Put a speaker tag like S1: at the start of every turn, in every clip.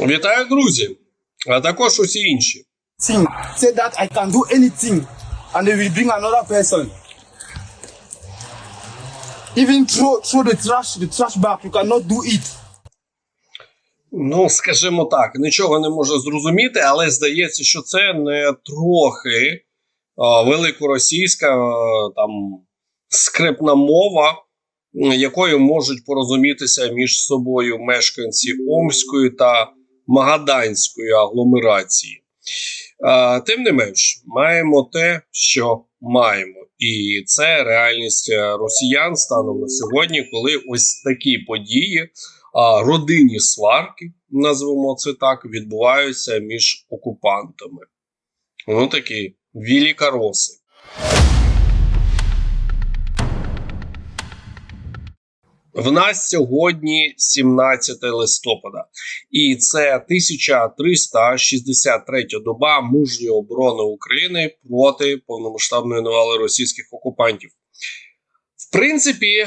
S1: Вітаю, друзі! А також усі інші.
S2: Say that I can do anything, and they will bring another person. Even throw throw the trash the trash bag, you cannot do it.
S1: Ну, скажімо так, нічого не можу зрозуміти, але здається, що це не трохи а, великоросійська а, там скрипна мова, якою можуть порозумітися між собою мешканці Омської та Магаданської агломерації. Тим не менш, маємо те, що маємо. І це реальність е, росіян станом на сьогодні, коли ось такі події родинні сварки, назвемо це так, відбуваються між окупантами. Ну такі вілікароси. В нас сьогодні 17 листопада, і це 1363 доба мужньої оборони України проти повномасштабної навали російських окупантів. В принципі,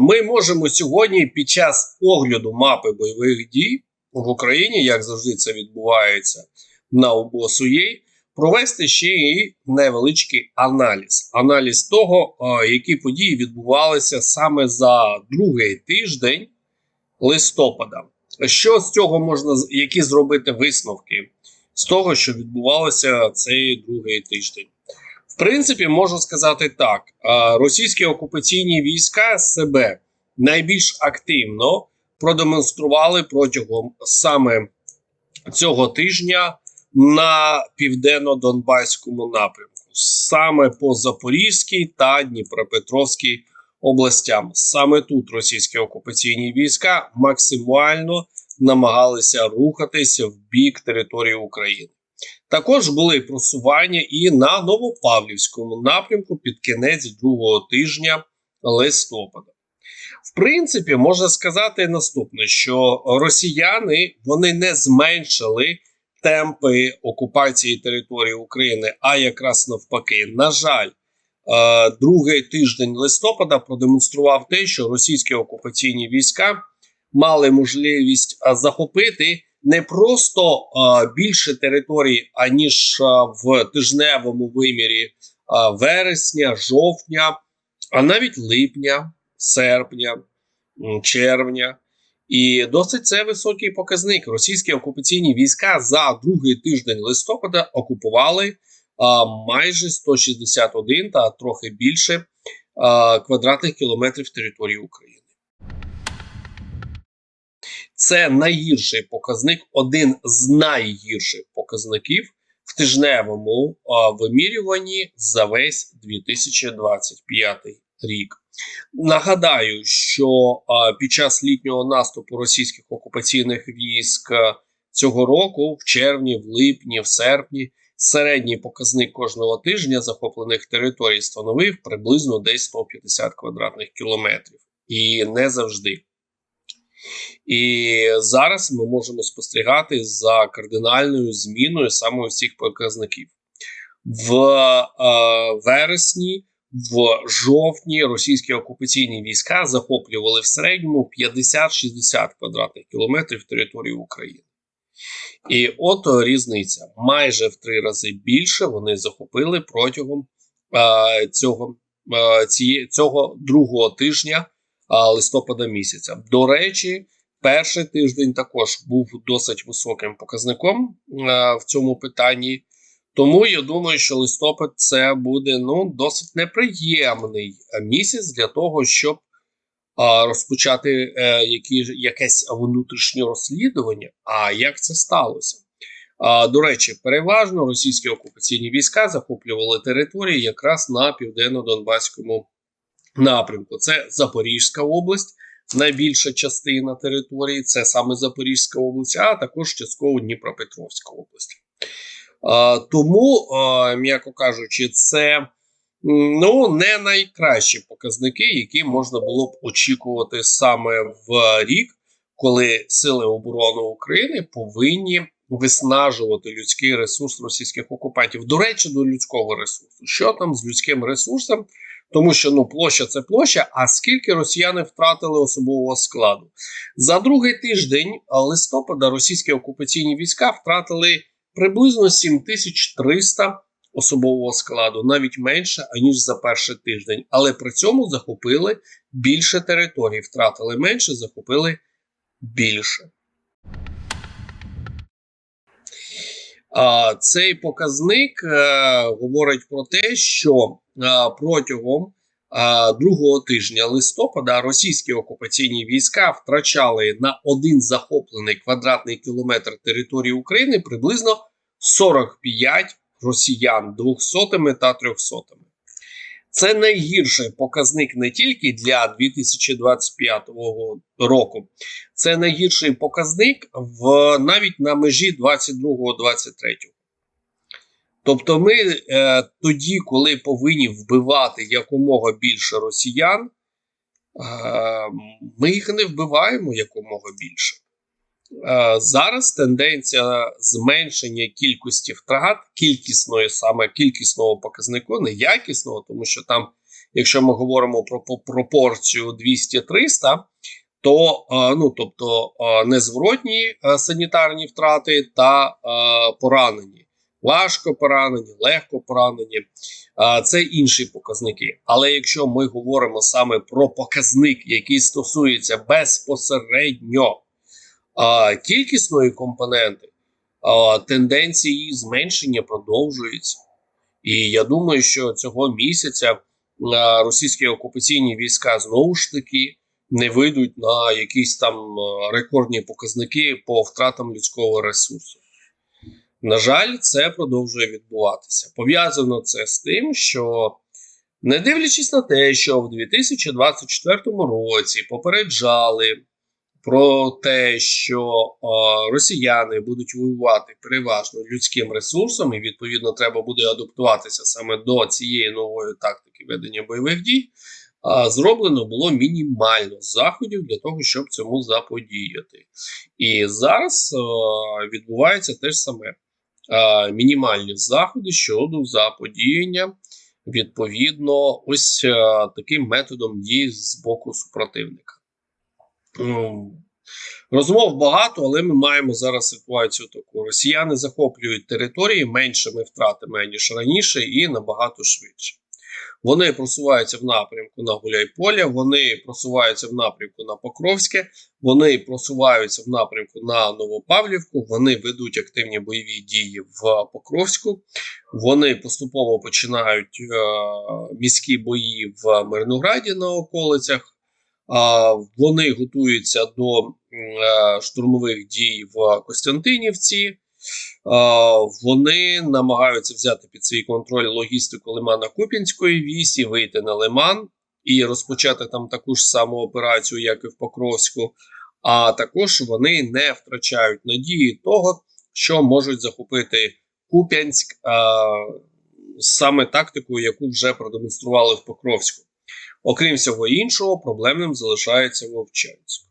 S1: ми можемо сьогодні під час огляду мапи бойових дій в Україні, як завжди це відбувається на ОБОСУЄ, провести ще і невеличкий аналіз. Аналіз того, які події відбувалися саме за другий тиждень листопада. Що з цього можна які зробити висновки з того, що відбувалося цей другий тиждень? В принципі, можу сказати так: російські окупаційні війська себе найбільш активно продемонстрували протягом саме цього тижня на південно-донбаському напрямку, саме по Запорізькій та Дніпропетровській областям. Саме тут російські окупаційні війська максимально намагалися рухатися в бік території України. Також були просування і на Новопавлівському напрямку під кінець другого тижня листопада. В принципі, можна сказати наступне: що росіяни вони не зменшили темпи окупації території України, а якраз навпаки, на жаль, е, другий тиждень листопада продемонстрував те, що російські окупаційні війська мали можливість захопити не просто більше територій, аніж в тижневому вимірі вересня, жовтня, а навіть липня, серпня, червня. І досить це високий показник. Російські окупаційні війська за другий тиждень листопада окупували а, майже 161 та трохи більше а, квадратних кілометрів території України. Це найгірший показник, один з найгірших показників в тижневому а, вимірюванні за весь 2025 рік. Нагадаю, що під час літнього наступу російських окупаційних військ цього року, в червні, в липні, в серпні, середній показник кожного тижня захоплених територій становив приблизно десь 150 квадратних кілометрів. І не завжди. І зараз ми можемо спостерігати за кардинальною зміною саме усіх показників. В е, вересні, в жовтні російські окупаційні війська захоплювали в середньому 50-60 квадратних кілометрів території України. І от е, різниця. Майже в три рази більше вони захопили протягом е, цього, е, ціє, цього другого тижня а, листопада місяця. До речі, перший тиждень також був досить високим показником а, в цьому питанні. Тому я думаю, що листопад це буде ну досить неприємний е, місяць для того, щоб а, розпочати е, які, якесь внутрішнє розслідування. А як це сталося? А, до речі, переважно російські окупаційні війська захоплювали території якраз на південно-донбаському напрямку. Це Запорізька область, найбільша частина території, це саме Запорізька область, а також частково Дніпропетровська область. Тому, м'яко кажучи, це ну, не найкращі показники, які можна було б очікувати саме в рік, коли Сили оборони України повинні виснажувати людський ресурс російських окупантів. До речі, до людського ресурсу. Що там з людським ресурсом? Тому що ну площа це площа. А скільки росіяни втратили особового складу за другий тиждень листопада російські окупаційні війська втратили приблизно 7300 особового складу, навіть менше аніж за перший тиждень. Але при цьому захопили більше територій, втратили менше, захопили більше. А, Цей показник е, говорить про те, що е, протягом е, другого тижня листопада російські окупаційні війська втрачали на один захоплений квадратний кілометр території України приблизно 45 росіян двохсотими та трьохсотими. Це найгірший показник не тільки для 2025 року, це найгірший показник в навіть на межі 22-23. Тобто, ми е, тоді, коли повинні вбивати якомога більше росіян, е, ми їх не вбиваємо якомога більше. Е, зараз тенденція зменшення кількості втрат, кількісної саме кількісного показнику, не якісного, тому що там, якщо ми говоримо про пропорцію 200-300, то е, ну, тобто е, незворотні санітарні втрати та поранені, важко поранені, легко поранені. Це інші показники. Але якщо ми говоримо саме про показник, який стосується безпосередньо а, кількісної компоненти, а, тенденції зменшення продовжуються. І я думаю, що цього місяця а, російські окупаційні війська знову ж таки не вийдуть на якісь там рекордні показники по втратам людського ресурсу. На жаль, це продовжує відбуватися. Пов'язано це з тим, що не дивлячись на те, що в 2024 році попереджали про те, що росіяни будуть воювати переважно людським ресурсом, і відповідно треба буде адаптуватися саме до цієї нової тактики ведення бойових дій. Зроблено було мінімально заходів для того, щоб цьому заподіяти. І зараз відбувається те ж саме мінімальні заходи щодо заподіяння, відповідно, ось таким методом дій з боку супротивника. Ну, Розмов багато, але ми маємо зараз ситуацію таку: росіяни захоплюють території меншими втратами ніж раніше, і набагато швидше. Вони просуваються в напрямку на Гуляйполя, вони просуваються в напрямку на Покровське, вони просуваються в напрямку на Новопавлівку, вони ведуть активні бойові дії в Покровську, вони поступово починають е, міські бої в Мирнограді на околицях. Вони готуються до е, штурмових дій в Костянтинівці. Вони намагаються взяти під свій контроль логістику лимана Куп'янської вісі, вийти на лиман і розпочати там таку ж саму операцію, як і в Покровську. А також вони не втрачають надії того, що можуть захопити Куп'янськ саме тактикою, яку вже продемонстрували в Покровську. Окрім всього іншого, проблемним залишається Вовчанськ.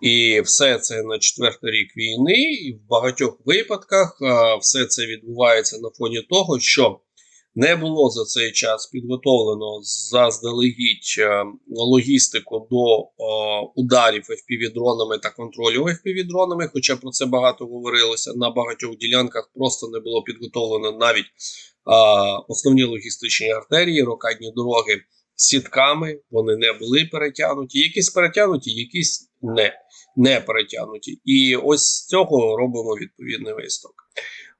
S1: І все це на четвертий рік війни, і в багатьох випадках все це відбувається на фоні того, що не було за цей час підготовлено заздалегідь логістику до ударів FPV-дронами та контролю FPV-дронами, хоча про це багато говорилося. На багатьох ділянках просто не було підготовлено навіть основні логістичні артерії, рокадні дороги сітками, вони не були перетягнуті. Якісь перетягнуті, якісь не, не перетягнуті. І ось з цього робимо відповідний висновок.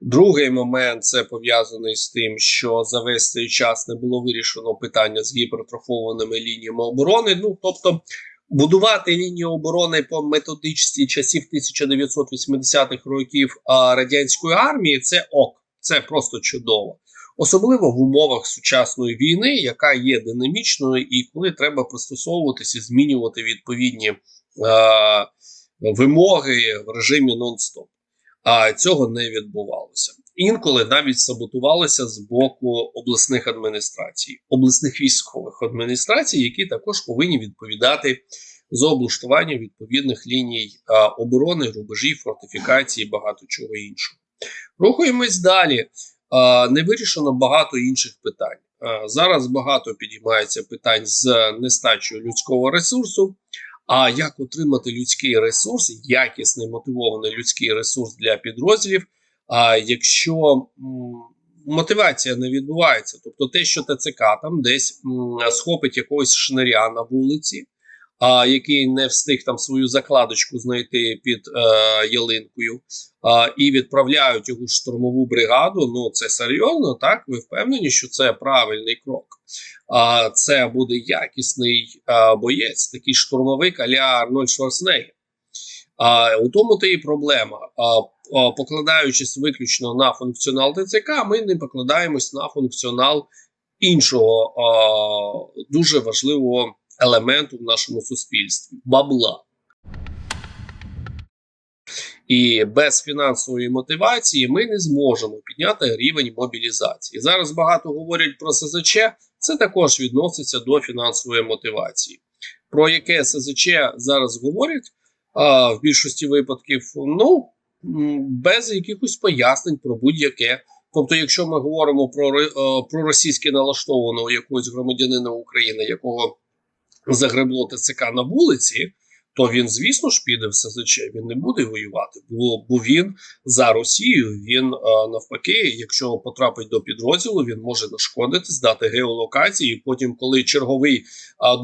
S1: Другий момент це пов'язаний з тим, що за весь цей час не було вирішено питання з гіпертрофованими лініями оборони. Ну тобто. Будувати лінію оборони по методичці часів 1980-х років радянської армії це ок, це просто чудово особливо в умовах сучасної війни, яка є динамічною, і коли треба пристосовуватися, змінювати відповідні е, вимоги в режимі нон-стоп. А цього не відбувалося. Інколи навіть саботувалося з боку обласних адміністрацій, обласних військових адміністрацій, які також повинні відповідати за облаштування відповідних ліній а, оборони, рубежів, фортифікації, багато чого іншого. Рухаємось далі. Не вирішено багато інших питань. Зараз багато підіймається питань з нестачою людського ресурсу. А як отримати людський ресурс, якісний мотивований людський ресурс для підрозділів, а якщо мотивація не відбувається, тобто те, що ТЦК там десь схопить якогось шниря на вулиці, а, який не встиг там свою закладочку знайти під е, ялинкою, а, і відправляють його в штурмову бригаду. Ну це серйозно, так? Ви впевнені, що це правильний крок? А це буде якісний а, боєць, такий штурмовик аля Арнольд Шварценеггер. А у тому то і проблема. А, покладаючись виключно на функціонал ТЦК, ми не покладаємось на функціонал іншого а, дуже важливого елементу в нашому суспільстві бабла. І без фінансової мотивації ми не зможемо підняти рівень мобілізації. Зараз багато говорять про СЗЧ, це також відноситься до фінансової мотивації. Про яке СЗЧ зараз говорять а, в більшості випадків, ну без якихось пояснень про будь-яке. Тобто, якщо ми говоримо про, е, про російське налаштованого якогось громадянина України, якого загребло ТЦК на вулиці, то він, звісно ж, піде в СЗЧ, він не буде воювати, бо, бо він за Росію. Він навпаки, якщо потрапить до підрозділу, він може нашкодити, здати геолокації. Потім, коли черговий а,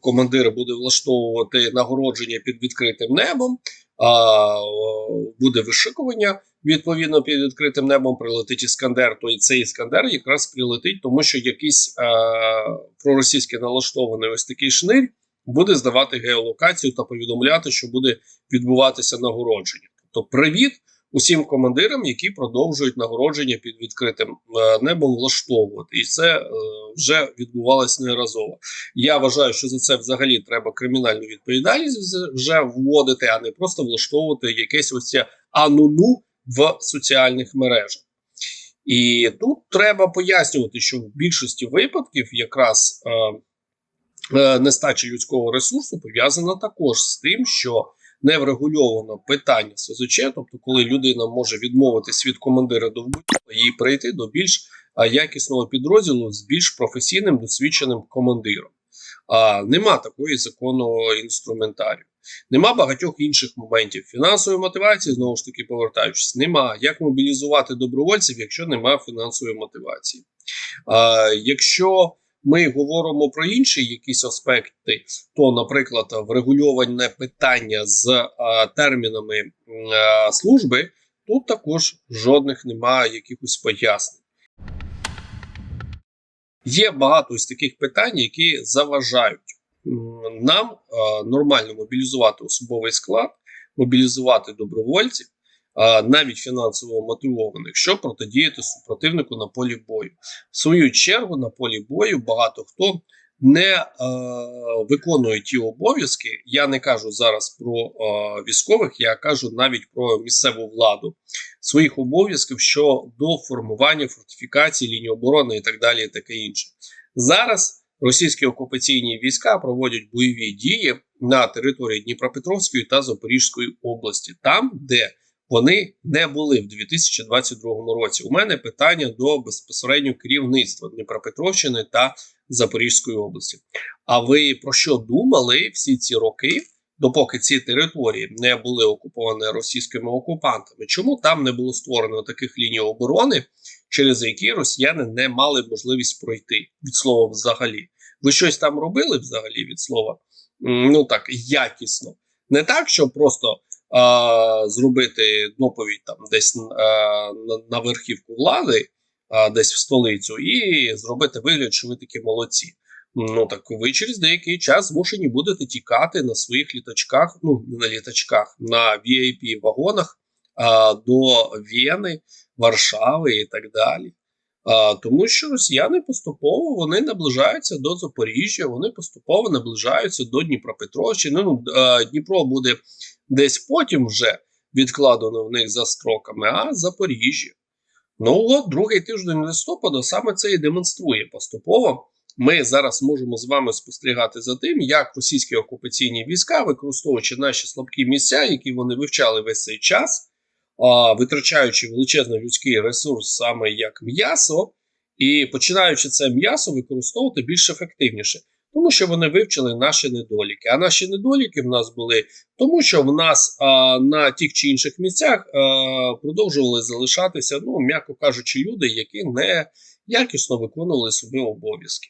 S1: командир буде влаштовувати нагородження під відкритим небом, буде вишикування. Відповідно, під відкритим небом прилетить іскандер, то і цей іскандер якраз прилетить, тому що якийсь е, проросійський налаштований ось такий шнир буде здавати геолокацію та повідомляти, що буде відбуватися нагородження. Тобто, привіт усім командирам, які продовжують нагородження під відкритим е, небом влаштовувати, і це е, вже відбувалось неразово. Я вважаю, що за це взагалі треба кримінальну відповідальність вже вводити, а не просто влаштовувати якесь ось це ануну в соціальних мережах. І тут треба пояснювати, що в більшості випадків якраз е, е, нестача людського ресурсу пов'язана також з тим, що не врегульовано питання СЗЧ, тобто, коли людина може відмовитись від командира до вбивства і прийти до більш якісного підрозділу з більш професійним досвідченим командиром. А нема такої законного інструментарію. Нема багатьох інших моментів. Фінансової мотивації, знову ж таки, повертаючись, нема. Як мобілізувати добровольців, якщо немає фінансової мотивації? А, якщо ми говоримо про інші якісь аспекти, то, наприклад, врегульоване питання з а, термінами а, служби, тут також жодних немає якихось пояснень. Є багато ось таких питань, які заважають нам а, нормально мобілізувати особовий склад, мобілізувати добровольців, навіть фінансово мотивованих, щоб протидіяти супротивнику на полі бою. В свою чергу на полі бою багато хто не е, виконує ті обов'язки. Я не кажу зараз про е, військових, я кажу навіть про місцеву владу своїх обов'язків щодо формування фортифікацій, лінії оборони і так далі, і таке інше. Зараз російські окупаційні війська проводять бойові дії на території Дніпропетровської та Запорізької області, там, де вони не були в 2022 році. У мене питання до безпосередньо керівництва Дніпропетровщини та Запорізької області. А ви про що думали всі ці роки, допоки ці території не були окуповані російськими окупантами? Чому там не було створено таких ліній оборони, через які росіяни не мали можливість пройти від слова взагалі? Ви щось там робили взагалі від слова? Ну так якісно, не так, що просто зробити доповідь там десь а, на, верхівку влади, а, десь в столицю, і зробити вигляд, що ви такі молодці. Ну так ви через деякий час змушені будете тікати на своїх літачках, ну не на літачках, на vip вагонах а, до Вєни, Варшави і так далі. А, тому що росіяни поступово вони наближаються до Запоріжжя, вони поступово наближаються до Дніпропетровщини. Ну, а, Дніпро буде десь потім вже відкладено в них за строками, а Запоріжжя. Ну от другий тиждень листопада саме це і демонструє поступово. Ми зараз можемо з вами спостерігати за тим, як російські окупаційні війська, використовуючи наші слабкі місця, які вони вивчали весь цей час, витрачаючи величезний людський ресурс, саме як м'ясо, і починаючи це м'ясо використовувати більш ефективніше, тому що вони вивчили наші недоліки. А наші недоліки в нас були тому, що в нас а, на тих чи інших місцях а, продовжували залишатися, ну м'яко кажучи, люди, які не якісно виконували свої обов'язки.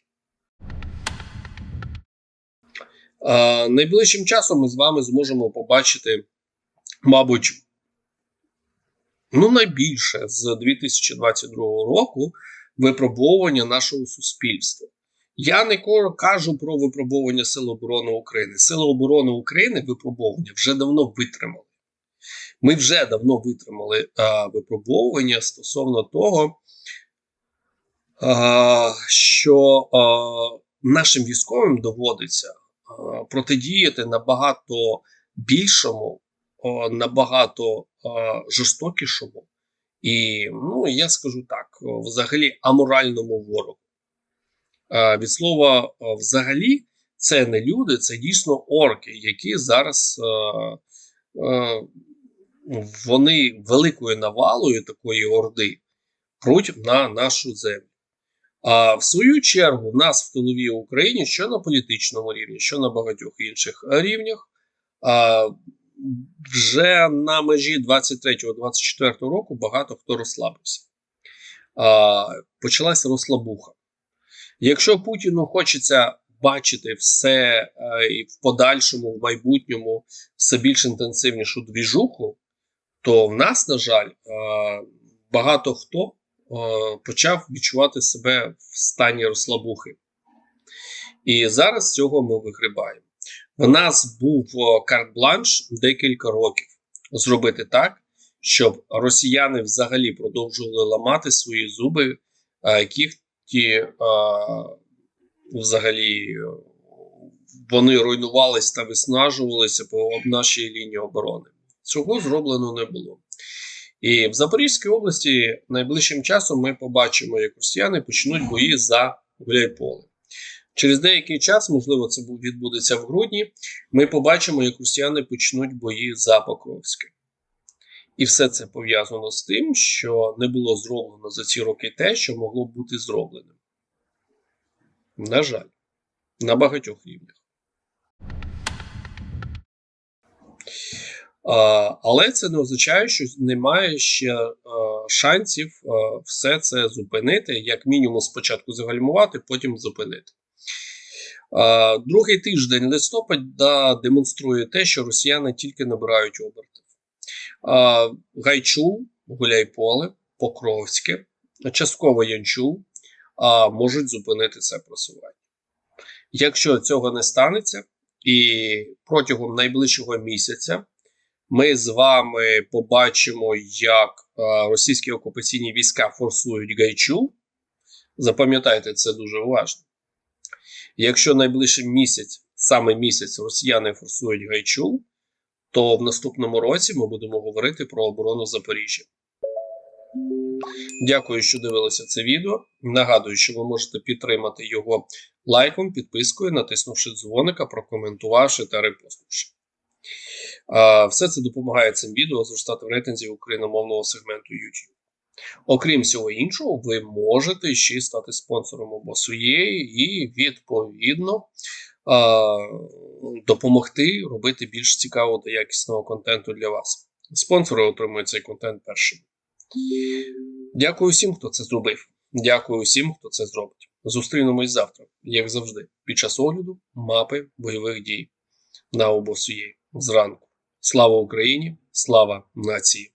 S1: Найближчим часом ми з вами зможемо побачити, мабуть, ну найбільше з 2022 року випробовування нашого суспільства. Я не кажу про випробовування Сил оборони України. Сили оборони України випробовування вже давно витримали. Ми вже давно витримали а, випробовування стосовно того, а, що а, нашим військовим доводиться а, протидіяти набагато більшому, а, набагато а, жорстокішому і, ну, я скажу так, взагалі аморальному ворогу. А, від слова взагалі, це не люди, це дійсно орки, які зараз а, вони великою навалою такої орди пруть на нашу землю. А в свою чергу, в нас в тиловій Україні, що на політичному рівні, що на багатьох інших рівнях, а, вже на межі 23-24 року багато хто розслабився. А, почалася розслабуха. Якщо Путіну хочеться бачити все і в подальшому, в майбутньому, все більш інтенсивнішу двіжуху, то в нас, на жаль, багато хто почав відчувати себе в стані розслабухи. І зараз цього ми вигрібаємо. В нас був карт-бланш декілька років зробити так, щоб росіяни взагалі продовжували ламати свої зуби, а, кіхті а, взагалі е, вони руйнувались та виснажувалися по нашій лінії оборони. Цього зроблено не було. І в Запорізькій області найближчим часом ми побачимо, як росіяни почнуть бої за Гуляйполе. Через деякий час, можливо, це відбудеться в грудні. Ми побачимо, як росіяни почнуть бої за Покровське. І все це пов'язано з тим, що не було зроблено за ці роки те, що могло б бути зробленим. На жаль, на багатьох рівнях. Але це не означає, що немає ще а, шансів а, все це зупинити, як мінімум спочатку загальмувати, потім зупинити. Другий тиждень листопада демонструє те, що росіяни тільки набирають обертів. Гайчу, Гуляйполе, Покровське, частково Янчу можуть зупинити це просування. Якщо цього не станеться, і протягом найближчого місяця ми з вами побачимо, як російські окупаційні війська форсують Гайчу. Запам'ятайте це дуже уважно. Якщо найближчий місяць, саме місяць, росіяни форсують Гайчу, то в наступному році ми будемо говорити про оборону Запоріжжя. Дякую, що дивилися це відео. Нагадую, що ви можете підтримати його лайком, підпискою, натиснувши дзвоника, прокоментувавши та репостнувши. Все це допомагає цим відео зростати в рейтинзі україномовного сегменту YouTube. Окрім всього іншого, ви можете ще стати спонсором обосуєї і відповідно допомогти робити більш цікавого та якісного контенту для вас. Спонсори отримують цей контент першими. Дякую всім, хто це зробив. Дякую всім, хто це зробить. Зустрінемось завтра, як завжди, під час огляду мапи бойових дій на обосуєї зранку. Слава Україні! Слава нації!